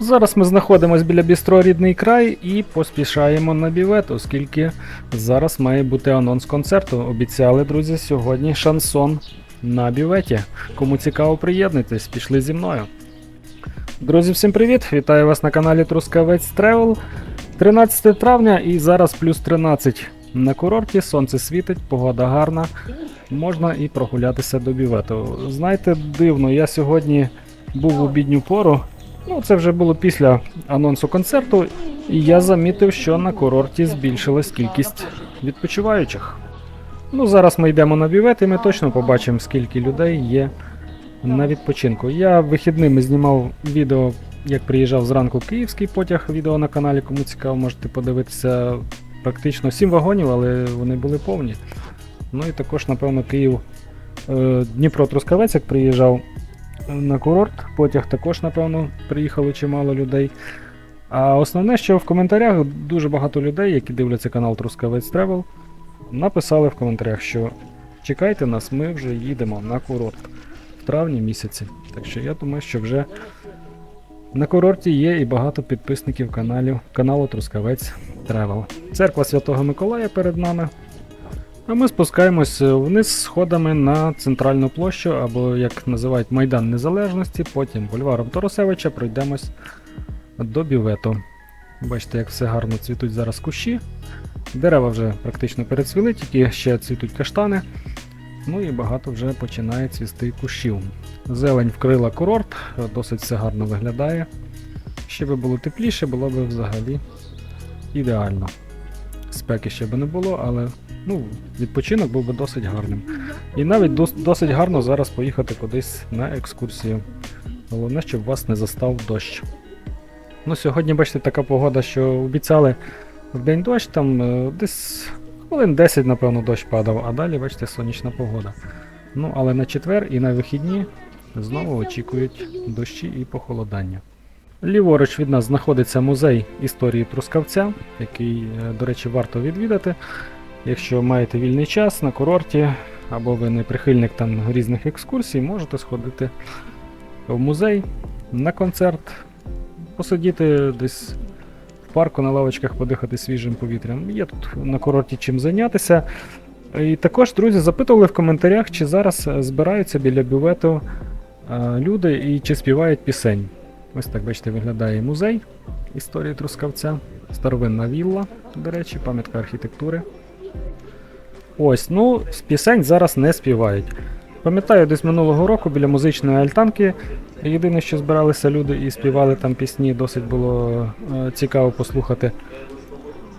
Зараз ми знаходимося біля бістро рідний край і поспішаємо на бівет, оскільки зараз має бути анонс концерту. Обіцяли, друзі, сьогодні шансон на біветі. Кому цікаво, приєднуйтесь, пішли зі мною. Друзі, всім привіт! Вітаю вас на каналі Трускавець Тревел. 13 травня і зараз плюс 13 на курорті, сонце світить, погода гарна. Можна і прогулятися до бівету. Знаєте, дивно, я сьогодні був в обідню пору. Ну, це вже було після анонсу концерту, і я замітив, що на курорті збільшилась кількість відпочиваючих. Ну, зараз ми йдемо на бівет, і ми точно побачимо, скільки людей є на відпочинку. Я вихідними знімав відео, як приїжджав зранку київський потяг. Відео на каналі, кому цікаво, можете подивитися практично 7 вагонів, але вони були повні. Ну і також, напевно, Київ е, Дніпро Трускавець, як приїжджав на курорт. Потяг також, напевно, приїхало чимало людей. А основне, що в коментарях дуже багато людей, які дивляться канал Трускавець Travel, написали в коментарях, що чекайте нас, ми вже їдемо на курорт в травні місяці. Так що я думаю, що вже на курорті є і багато підписників каналів, каналу Трускавець Travel. Церква Святого Миколая перед нами. А ми спускаємось вниз сходами на центральну площу, або як називають Майдан Незалежності, потім бульваром Торосевича пройдемось до бювету. Бачите, як все гарно цвітуть зараз кущі. Дерева вже практично перецвіли, тільки ще цвітуть каштани. Ну і багато вже починає цвісти кущів. Зелень вкрила курорт, досить все гарно виглядає. Ще би було тепліше, було б взагалі ідеально. Спеки ще би не було, але ну, відпочинок був би досить гарним. І навіть дос- досить гарно зараз поїхати кудись на екскурсію. Головне, щоб вас не застав дощ. Ну, сьогодні, бачите, така погода, що обіцяли в день дощ, там е, десь хвилин 10, напевно, дощ падав, а далі, бачите, сонячна погода. Ну, але на четвер і на вихідні знову очікують дощі і похолодання. Ліворуч від нас знаходиться музей історії Трускавця, який, е, до речі, варто відвідати. Якщо маєте вільний час на курорті, або ви не прихильник там різних екскурсій, можете сходити в музей на концерт, посидіти десь в парку на лавочках, подихати свіжим повітрям. Є тут на курорті чим зайнятися. І також, друзі, запитували в коментарях, чи зараз е, збираються біля бювету е, люди і чи співають пісень. Ось так, бачите, виглядає музей історії Трускавця, старовинна вілла, до речі, пам'ятка архітектури. Ось, ну, пісень зараз не співають. Пам'ятаю, десь минулого року біля музичної альтанки єдине, що збиралися люди і співали там пісні, досить було е, цікаво послухати.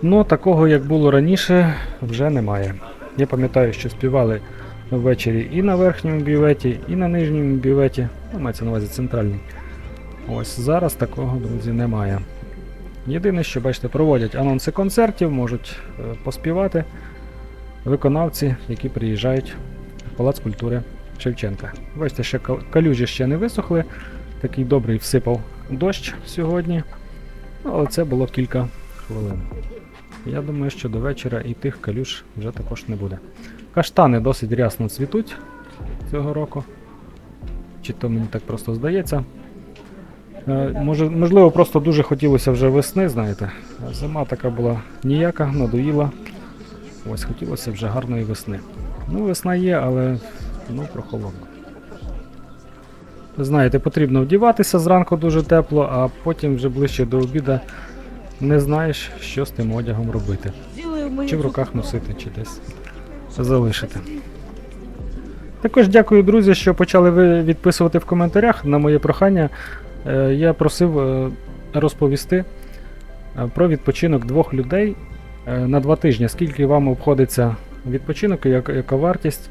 Ну, такого, як було раніше, вже немає. Я пам'ятаю, що співали ввечері і на верхньому бюветі, і на нижньому бюветі. Ну, мається на увазі центральний. Ось зараз такого, друзі, немає. Єдине, що бачите, проводять анонси концертів, можуть е, поспівати виконавці, які приїжджають в Палац культури Шевченка. Бачите, ще калюжі ще не висохли. Такий добрий всипав дощ сьогодні. Ну, але це було кілька хвилин. Я думаю, що до вечора і тих калюж вже також не буде. Каштани досить рясно цвітуть цього року. Чи то мені так просто здається. Е, Може, можливо, просто дуже хотілося вже весни, знаєте. Зима така була ніяка, надоїла. Ось хотілося вже гарної весни. Ну, весна є, але ну, прохолодно. Знаєте, потрібно вдіватися зранку дуже тепло, а потім вже ближче до обіду не знаєш, що з тим одягом робити. Чи в руках носити, чи десь залишити. Також дякую, друзі, що почали ви відписувати в коментарях на моє прохання. Е, Я просив е, розповісти е, про відпочинок двох людей на два тижні. Скільки вам обходиться відпочинок, як- яка вартість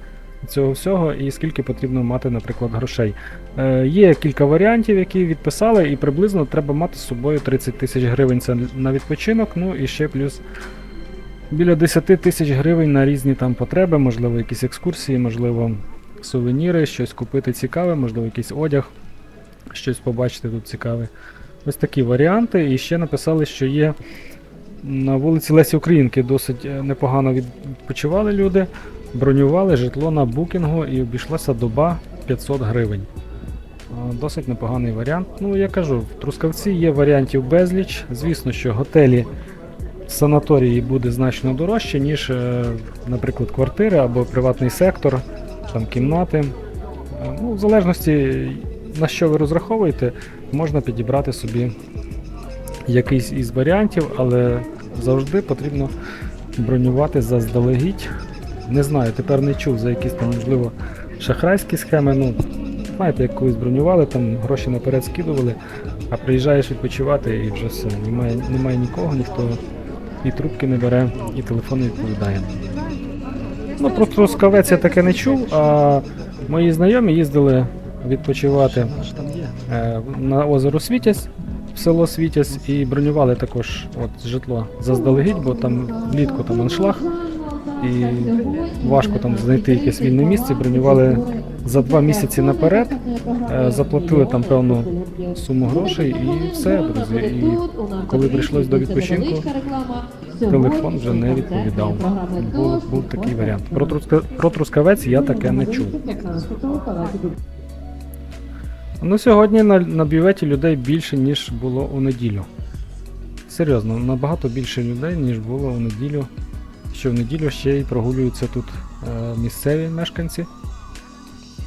цього всього, і скільки потрібно мати, наприклад, грошей. Є кілька варіантів, які відписали, і приблизно треба мати з собою 30 тисяч гривень це на відпочинок, ну і ще плюс біля 10 тисяч гривень на різні там потреби, можливо, якісь екскурсії, можливо, сувеніри, щось купити цікаве, можливо, якийсь одяг, щось побачити тут цікаве. Ось такі варіанти. І ще написали, що є на вулиці Лесі Українки досить е, непогано відпочивали люди, бронювали житло на букінгу і обійшлася доба 500 гривень. досить непоганий варіант. Ну, я кажу, в Трускавці є варіантів безліч. Звісно, що готелі санаторії буде значно дорожче, ніж, е, наприклад, квартири або приватний сектор, там кімнати. Е, Ну, в залежності на що ви розраховуєте, можна підібрати собі якийсь із варіантів, але завжди потрібно бронювати заздалегідь. Не знаю, тепер не чув за якісь там, можливо, шахрайські схеми. Ну, знаєте, як колись бронювали, там гроші наперед скидували, а приїжджаєш відпочивати і вже все. Немає, немає нікого, ніхто і трубки не бере, і телефон не відповідає. Ну, про Трускавець я таке не чув, а мої знайомі їздили відпочивати е, на озеро Світязь, в село Світязь, і бронювали також от, житло заздалегідь, бо там влітку там аншлаг, і важко там знайти якесь вільне місце. Бронювали за два місяці наперед, е, заплатили там певну суму грошей і все, друзі. І коли прийшлось до відпочинку, телефон вже не відповідав. Був, був такий варіант. Про, Труска, про Трускавець я таке не чув. Ну, сьогодні на, на бюветі людей більше, ніж було у неділю. Серйозно, набагато більше людей, ніж було у неділю. Що в неділю ще й прогулюються тут е, місцеві мешканці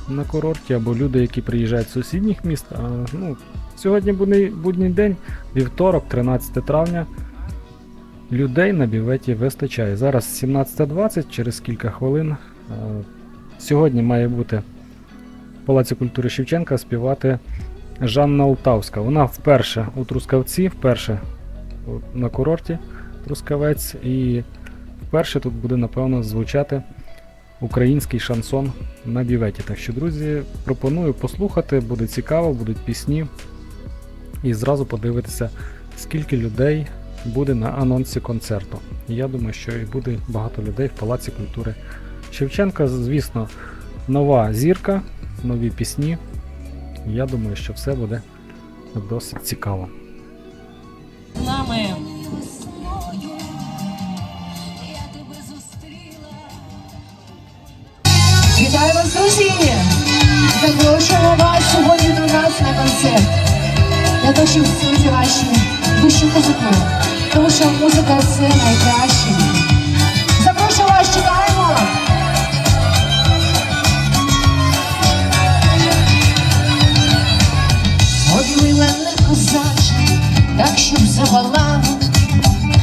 на курорті, або люди, які приїжджають з сусідніх міст. А, ну, сьогодні будний, будній день, вівторок, 13 травня. Людей на бюветі вистачає. Зараз 17.20, через кілька хвилин. е, Сьогодні має бути Палаці культури Шевченка співати Жанна Алтавська. Вона вперше у Трускавці, вперше на курорті Трускавець, і вперше тут буде, напевно, звучати український шансон на бюветі. Так що, друзі, пропоную послухати, буде цікаво, будуть пісні. І зразу подивитися, скільки людей буде на анонсі концерту. Я думаю, що і буде багато людей в Палаці культури Шевченка. Звісно, нова зірка, нові пісні. Я думаю, що все буде досить цікаво. з нами. Вітаю вас, друзі! Запрошуємо вас сьогодні до нас на концерт. Того, щоб вцілити ваші душі музику. Тому що музика це найкраще. Так вона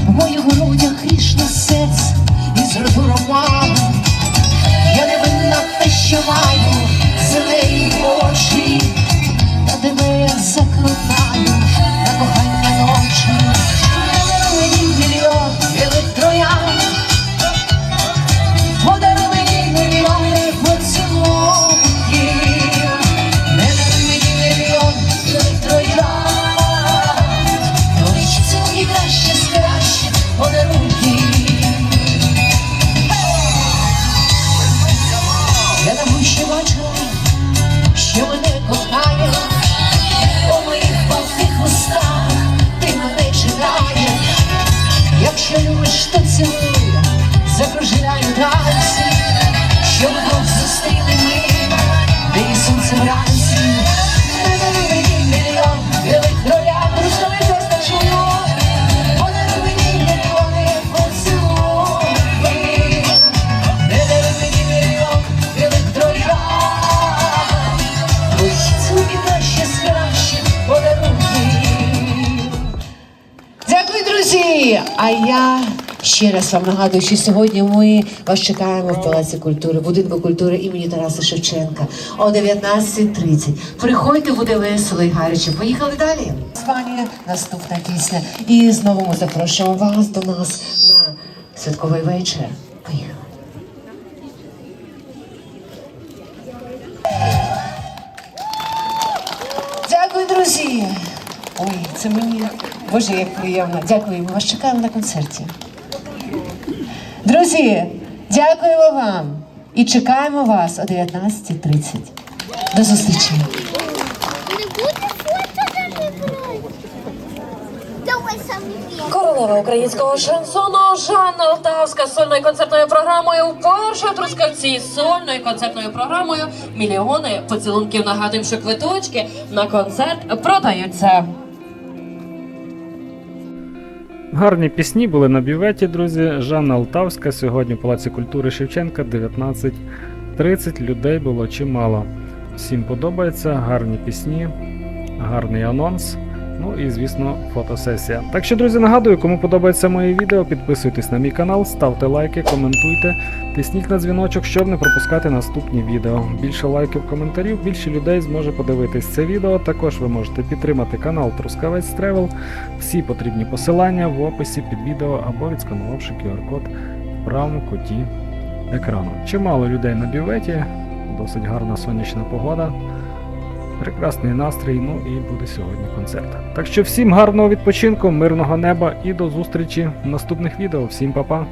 в моїх грудях любиш, то цілуй, закружляю танці, що вдруг зустріли ми, де і сонце вранці. Не даруй мені мільйон білих троян, рушали просто чую, подаруй мені мільйони поцілунків. Не даруй мені мільйон білих кращих. Дякую, друзі! А я ще раз вам нагадую, що сьогодні ми вас чекаємо в Палаці культури, будинку культури імені Тараса Шевченка о 19.30. Приходьте, буде весело і гаряче. Поїхали далі. З вами наступна пісня. І знову ми запрошуємо вас до нас на святковий вечір. Поїхали. Дякую, друзі. Ой, це мені боже, як приємно. Дякую. Ми вас чекаємо на концерті. Друзі, дякуємо вам і чекаємо вас о 19.30. До зустрічі. Королева українського шансону Жанна Алтавська з сольною концертною програмою вперше Трускавці з сольною концертною програмою мільйони поцілунків. Нагадуємо, що квиточки на концерт продаються. Гарні пісні були на бюветі, друзі. Жанна Алтавська сьогодні в Палаці культури Шевченка 19.30. Людей було чимало. Всім подобається, гарні пісні, гарний анонс. Ну і, звісно, фотосесія. Так що, друзі, нагадую, кому подобається моє відео, підписуйтесь на мій канал, ставте лайки, коментуйте, тисніть на дзвіночок, щоб не пропускати наступні відео. Більше лайків, коментарів, більше людей зможе подивитись це відео. Також ви можете підтримати канал Трускавець Тревел. Всі потрібні посилання в описі під відео або відсканувавши QR-код в правому куті екрану. Чимало людей на бюветі, досить гарна сонячна погода. Прекрасний настрій, ну і буде сьогодні концерт. Так що всім гарного відпочинку, мирного неба і до зустрічі в наступних відео. Всім па-па!